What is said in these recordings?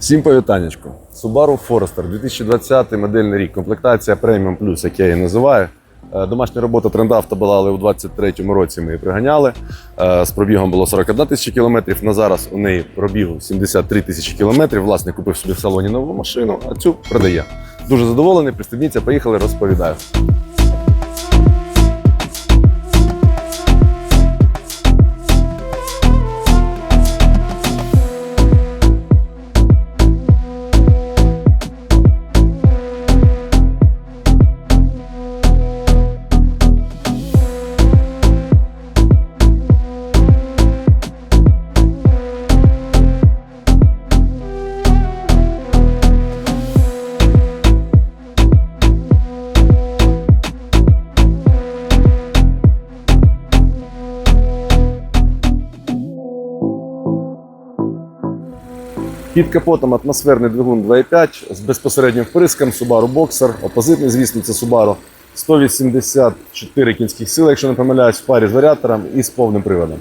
Всім повітанечку. Subaru Forester 2020 модельний рік. Комплектація Premium Plus, як я її називаю. Е, Домашня робота трендавто була, але у 23-му році ми її приганяли. Е, З пробігом було 41 тисяча кілометрів. На зараз у неї пробіг 73 тисячі кілометрів. Власник купив собі в салоні нову машину, а цю продає. Дуже задоволений, пристебніться, поїхали, розповідаю. Під капотом атмосферний двигун 2.5 з безпосереднім вприском Subaru Boxer. Опозитний, звісно, це Subaru 184 кінських сил, якщо не помиляюсь, в парі з варіатором і з повним приводом.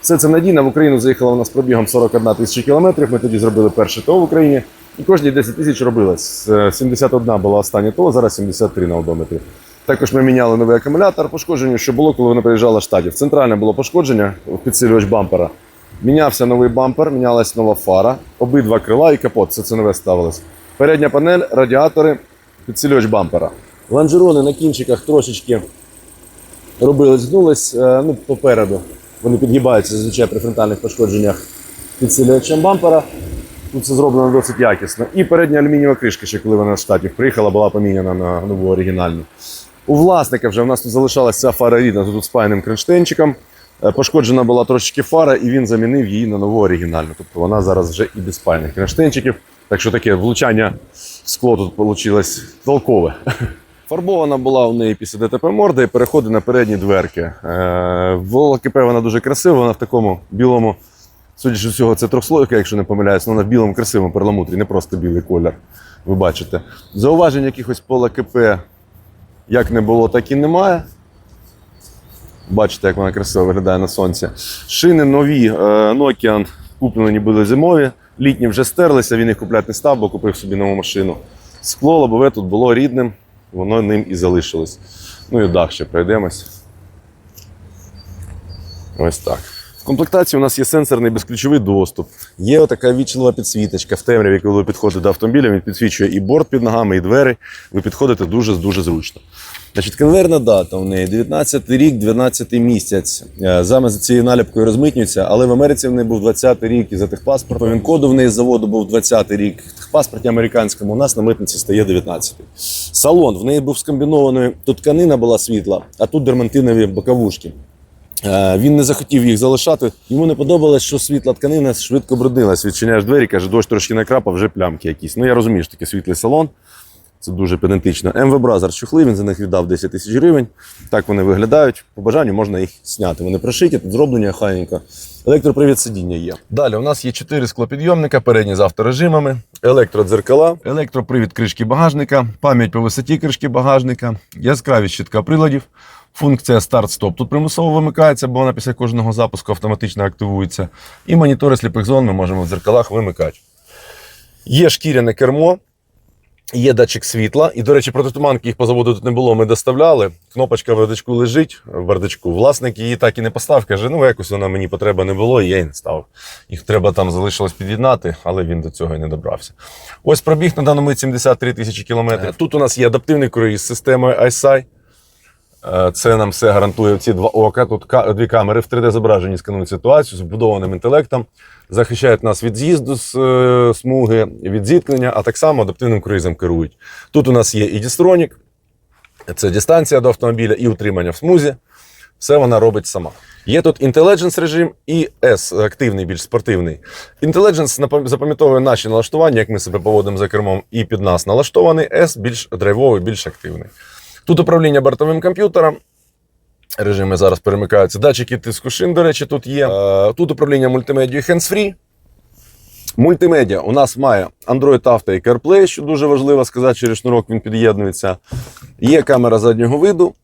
Все це надійно. В Україну заїхала вона з пробігом 41 тисяча кілометрів. Ми тоді зробили перше ТО в Україні. І кожні 10 тисяч робилось. Е, 71 була остання ТО, зараз 73 на одометрі. Також ми міняли новий акумулятор. Пошкодження, що було, коли вона приїжджала штатів. Центральне було пошкодження, підсилювач бампера. Мінявся новий бампер, мінялась нова фара, обидва крила і капот. Все це нове ставилось. Передня панель, радіатори, підсилювач бампера. Лонжерони на кінчиках трошечки робились, гнулись е, ну, попереду. Вони підгибаються зазвичай при фронтальних пошкодженнях підсилювачем бампера. Тут це зроблено досить якісно. І передня алюмінієва кришка, ще коли вона з штатів приїхала, була поміняна на нову оригінальну. У власника вже в нас тут залишалася фара рідна тут з спаяним кронштейнчиком. Е, Пошкоджена була трошечки фара, і він замінив її на нову оригінальну. Тобто вона зараз вже і без спальних кронштейнчиків. Так що таке влучання в скло тут вийшло толкове. Фарбована була у неї після ДТП морда і переходить на передні дверки. Е, В вона дуже красива, вона в такому білому, судячи всього, це трьохслойка, якщо не помиляюсь, вона в білому красивому перламутрі, не просто білий колір. Ви бачите. Зауважень якихось по ЛКП як не було, так і немає. Бачите, як вона красиво виглядає на сонці. Шини нові е, Nokian куплені були зимові, літні вже стерлися, він їх купляти не став, бо купив собі нову машину. Скло лобове тут було рідним, воно ним і залишилось. Ну і дах ще пройдемось. Ось так. Комплектації у нас є сенсорний безключовий доступ. Є така вічлива підсвіточка в темряві, коли ви підходите до автомобіля, він підсвічує і борт під ногами, і двері. Ви підходите дуже-дуже зручно. Значить, конверна дата у неї 19 рік, 12 місяць. Е, Саме за цією наліпкою розмитнюється, але в Америці в неї був 20 рік і за техпаспорт. По він-коду в неї з заводу був 20 рік. Техпаспорті американському у нас на митниці стає 19. Салон в неї був скомбінований. Тут тканина була світла, а тут дермантинові боковушки. Е, Він не захотів їх залишати. Йому не подобалось, що світла тканина швидко брудилась. Відчиняєш двері, каже, дощ трошки накрапав, вже плямки якісь. Ну я розумію, що таке світлий салон. Це дуже педантично. МВ Бразер чохли, він за них віддав 10 тисяч гривень. Так вони виглядають. По бажанню можна їх зняти. Вони прошиті, тут зроблені охайненько. Електропривід сидіння є. Далі у нас є 4 склопідйомника, передні з авторежимами, електродзеркала, електропривід кришки багажника, пам'ять по висоті кришки багажника, яскравість щитка приладів, функція старт-стоп. Тут примусово вимикається, бо вона після кожного запуску автоматично активується. І монітори сліпих зон ми можемо в дзеркалах вимикати. Є шкіряне кермо. Є датчик світла, і, до речі, протитуманки їх по заводу тут не було. Ми доставляли. Кнопочка в бардачку лежить в бардачку. Власник її так і не поставив. Каже, ну якось вона мені потреба не було, і я її не ставив. Їх треба там залишилось під'єднати, але він до цього і не добрався. Ось пробіг на даному мить 73 тисячі кілометрів. Тут у нас є адаптивний круїз з системою ISI. Е, Це нам все гарантує ці два ока. Тут дві камери в 3D-зображенні сканують ситуацію з вбудованим інтелектом, захищають нас від з'їзду з е, смуги, від зіткнення, а так само адаптивним круїзом керують. Тут у нас є і дістронік, це дистанція до автомобіля і утримання в смузі. Все вона робить сама. Є тут Intelligence режим і S, активний, більш спортивний. Intelligence запам'ятовує наші налаштування, як ми себе поводимо за кермом, і під нас налаштований. S більш драйвовий, більш активний. Тут управління бортовим комп'ютером. Режими зараз перемикаються. Датчики тиску шин, до речі, тут є. Е, Тут управління мультимедією hands-free. Мультимедіа у нас має Android Auto і CarPlay, що дуже важливо сказати, через шнурок він під'єднується. Є камера заднього виду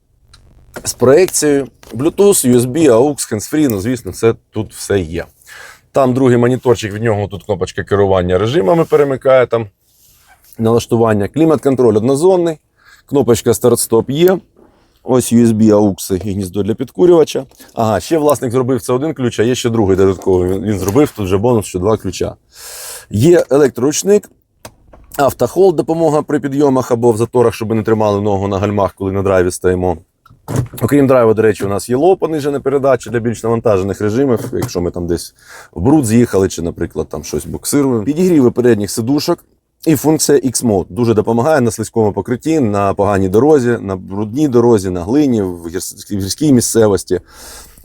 з проекцією, Bluetooth, USB, AUX, hands-free, ну звісно, це тут все є. Там другий моніторчик, від нього тут кнопочка керування режимами перемикає там налаштування. Клімат-контроль однозонний, кнопочка старт-стоп є. Ось USB AUX і гніздо для підкурювача. Ага, ще власник зробив це один ключ, а є ще другий додатковий. Він, зробив тут вже бонус, що два ключа. Є електроручник, автохолд, допомога при підйомах або в заторах, щоб не тримали ногу на гальмах, коли на драйві стоїмо. Окрім драйву, до речі, у нас є лоу понижена передача для більш навантажених режимів, якщо ми там десь в бруд з'їхали, чи, наприклад, там щось буксируємо. Підігріви передніх сидушок. І функція X-Mode дуже допомагає на слизькому покритті, на поганій дорозі, на брудній дорозі, на глині, в гірській місцевості.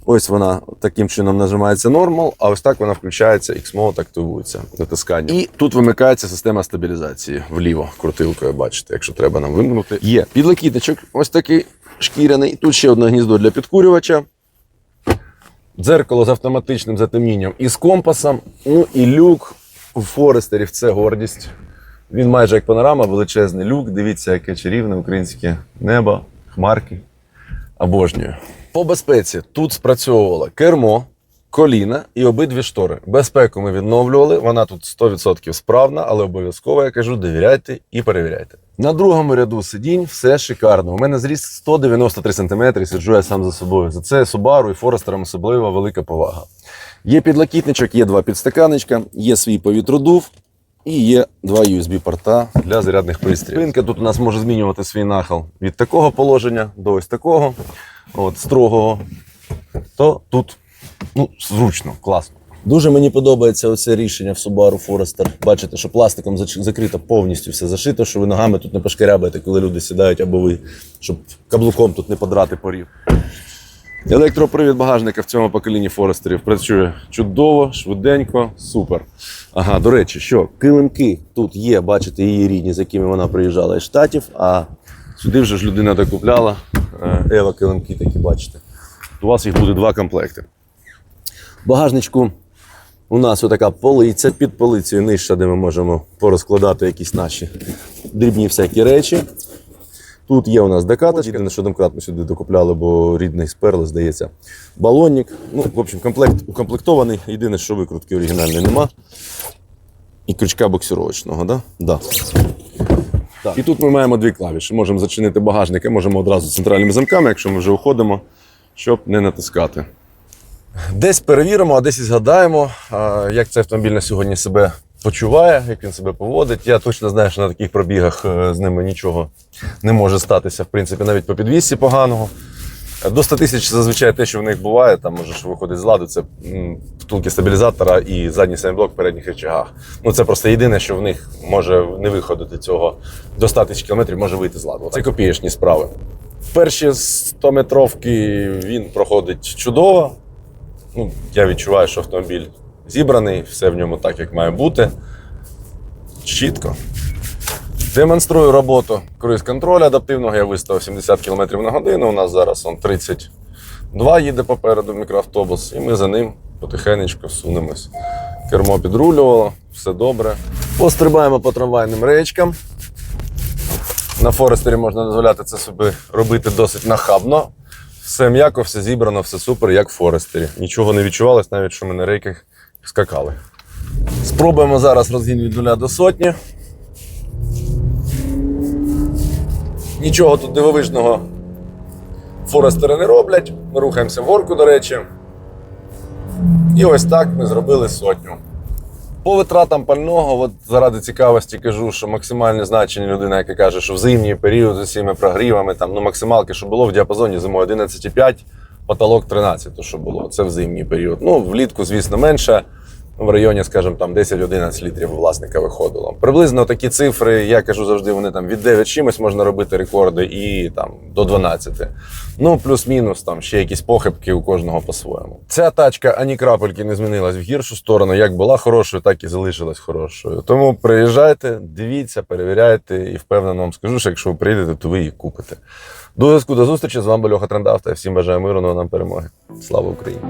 Ось вона таким чином нажимається нормал, а ось так вона включається, X-Mode активується натискання. І тут вимикається система стабілізації вліво, крутилкою, бачите, якщо треба нам вимкнути. Є підлокітничок, ось такий шкіряний. Тут ще одне гніздо для підкурювача. Дзеркало з автоматичним затемнінням і з компасом. Ну і люк у Форестерів це гордість. Він майже як панорама, величезний люк. Дивіться, яке чарівне українське небо, хмарки. Обожнюю. По безпеці тут спрацьовувало кермо, коліна і обидві штори. Безпеку ми відновлювали. Вона тут 100% справна, але обов'язково я кажу, довіряйте і перевіряйте. На другому ряду сидінь все шикарно. У мене зріст 193 см, сиджу я сам за собою. За це Subaru і Forester особливо велика повага. Є підлокітничок, є два підстаканечка, є свій повітродув і є два USB-порта для зарядних пристроїв. Спинка тут у нас може змінювати свій нахил від такого положення до ось такого, от, строгого. То тут ну, зручно, класно. Дуже мені подобається оце рішення в Subaru Forester. Бачите, що пластиком закрито повністю все зашито, що ви ногами тут не пошкарябаєте, коли люди сідають або ви, щоб каблуком тут не подрати порів. Електропривід багажника в цьому поколінні Форестерів працює чудово, швиденько, супер. Ага, до речі, що килимки тут є, бачите, її рідні, з якими вона приїжджала із штатів, а сюди вже ж людина докупляла е, Ева килимки, такі бачите. У вас їх буде два комплекти. Багажничку у нас отака полиця під полицею нижча, де ми можемо порозкладати якісь наші дрібні всякі речі. Тут є у нас докаточка, єдине, що домкрат ми сюди докупляли, бо рідний сперли, здається. Балонник. Ну, в общем, комплект укомплектований. Єдине, що викрутки оригінальної нема. І крючка боксировочного, да? Да. Так. І тут ми маємо дві клавіші. Можемо зачинити багажник, і можемо одразу центральними замками, якщо ми вже уходимо, щоб не натискати. Десь перевіримо, а десь і згадаємо, як цей автомобіль на сьогодні себе почуває, як він себе поводить. Я точно знаю, що на таких пробігах е, з ними нічого не може статися, в принципі, навіть по підвісці поганого. До 100 тисяч зазвичай те, що в них буває, там може що виходить з ладу, це втулки стабілізатора і задній семиблок в передніх речагах. Ну це просто єдине, що в них може не виходити цього до 100 тисяч кілометрів, може вийти з ладу. Це копієчні справи. Перші 100-метровки він проходить чудово. Ну, я відчуваю, що автомобіль зібраний, все в ньому так, як має бути. Чітко. Демонструю роботу круїз контролю адаптивного. Я виставив 70 км на годину. У нас зараз он 32 їде попереду мікроавтобус, і ми за ним потихенечку сунемось. Кермо підрулювало, все добре. Пострибаємо по трамвайним речкам. На Форестері можна дозволяти це собі робити досить нахабно. Все м'яко, все зібрано, все супер, як в Форестері. Нічого не відчувалось, навіть що ми на рейках скакали. Спробуємо зараз розгін від нуля до сотні. Нічого тут дивовижного Форестери не роблять. Ми рухаємося в горку, до речі. І ось так ми зробили сотню. По витратам пального, от заради цікавості кажу, що максимальне значення людина, яка каже, що в зимній період з усіма прогрівами, там, ну, максималки, що було в діапазоні зимою 11,5, потолок 13, то що було. Це в зимній період. Ну, влітку, звісно, менше. В районі, скажімо, там 10-11 літрів власника виходило. Приблизно такі цифри, я кажу завжди, вони там від 9 чимось можна робити рекорди і там до 12. Ну, плюс-мінус, там ще якісь похибки у кожного по-своєму. Ця тачка ані крапельки не змінилась в гіршу сторону. Як була хорошою, так і залишилась хорошою. Тому приїжджайте, дивіться, перевіряйте, і впевнено вам скажу, що якщо ви приїдете, то ви її купите. До зв'язку до зустрічі. З вами Льоха Трендавта. Всім бажаю миру, нам перемоги. Слава Україні!